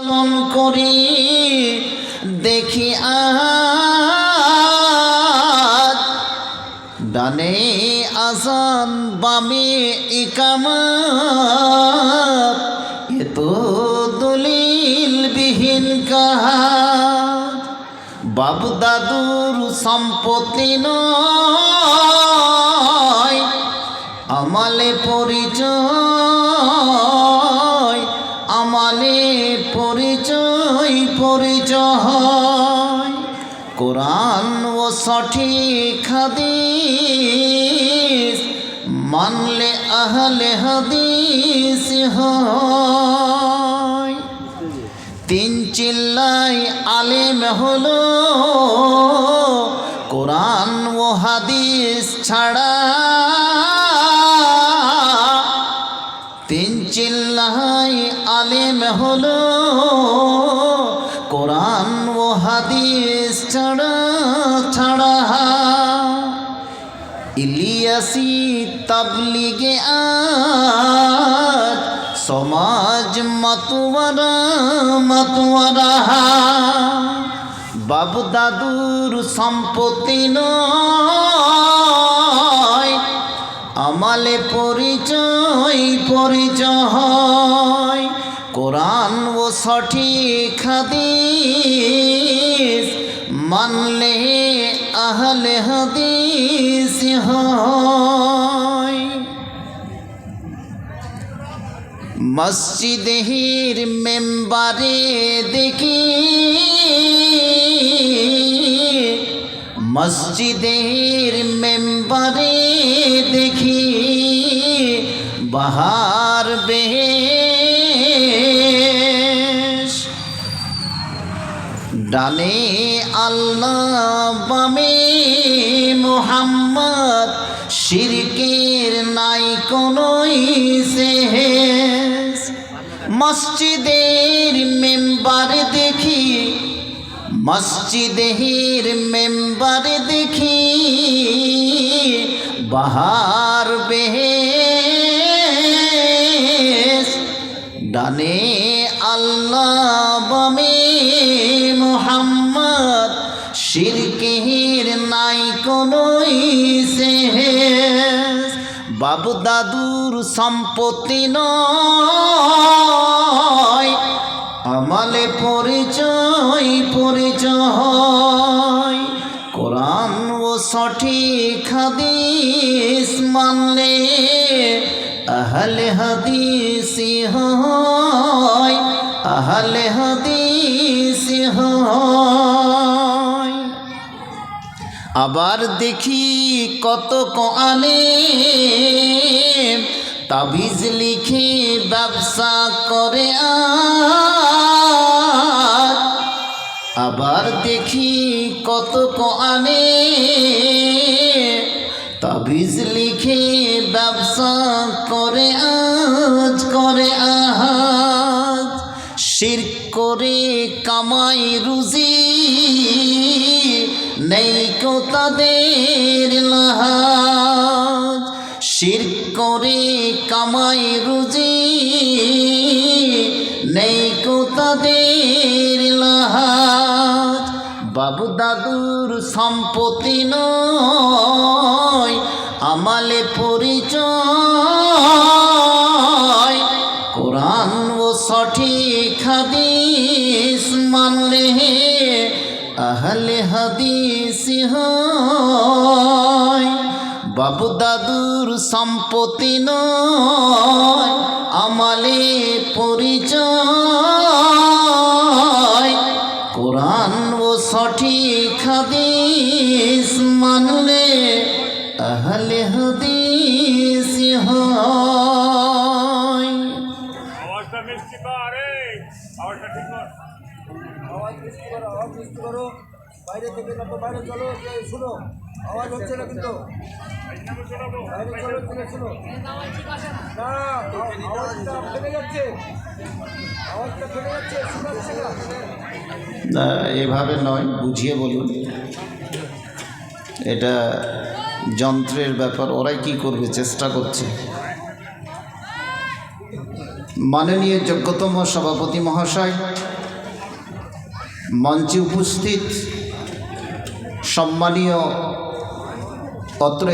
পালন করি, দেখি আজ। ডানে আসান, বামে ইকামাত। এ তো দলিল বিহীন কাহার বাবু দাদুর সম্পত্তি নয়, আমালে পরিচয়। আমালে পরিচয় পরিচয়। কোরআন ও সঠিক হাদিস মানলে আহলে হাদিস তিন চিল্লাই আলেম হলো, কোরআন ও হাদিস ছাড়া চিল্লাই আলেম হলো। কোরআন ও হাদিস ছাড়া ছাড়া ইলিয়াসি তাবলিগে আজ সমাজ মতুয়ারা মতুয়ারা। বাবু দাদুর সম্পত্তি নয়, আমালে পরিচয় পরিচয়। কোরআন ও সঠিক হাদিস মানলে আহলে হাদিস হয়। মসজিদের মেম্বারে দেখি, মসজিদের মেম্বারে দেখি, বাহার ডানে আল্লাহ, বামে মোহাম্মদ, শিরকের নাই কোনোই মসজিদের মেম্বার দেখি, মসজিদের মেম্বার দেখি, বাহার বেশ শিরকের নাই শেষ। বাবু দাদুর সম্পত্তি নয়, আমালে পরিচয় পরিচয়। কোরআন ও সঠিক হাদিস মানলে আহলে হাদিস হয়, আহলে হাদিস আবার দেখি কত কোয়ালে তাবিজ লিখে ব্যবসা করে আবার দেখি কত কোয়ালে তাবিজ লিখে ব্যবসা করে আজ, করে আহাজ। শির করে কামাই রুজি নেই কো তাদের লাহাজ শির করে কামাই রুজি। নেই কো তাদের লাহাজ বাবু দাদুর সম্পত্তি নয়, আমালে পরিচয়। কোরআন ও সঠিক হাদিস মানলে আহলে হাদিস হয়। বাবু দাদুর সম্পত্তি নয়, আমালে পরিচয়। কোরআন ও সঠিক হাদিস মানলে আহলে হাদিস হয়। আওয়াজটা মিষ্টি এই, আওয়াজটা ঠিক আওয়াজ মিষ্টি করো আওয়াজ মিষ্টি করো বাইরে থেকে না তো বাইরে চলো শুনো আওয়াজ হচ্ছে না কিন্তু। বাইরে চলো তুমি শুনো। না আওয়াজটা ফেটে যাচ্ছে। আওয়াজটা ফেটে যাচ্ছে শোনাচ্ছে না। না, এভাবে নয় বুঝিয়ে বলুন। এটা যন্ত্রের ব্যাপার ওরাই কি করবে চেষ্টা করছে। মাননীয় যোগ্যতম সভাপতি মহাশয় মঞ্চে উপস্থিত সম্মানীয় অত্র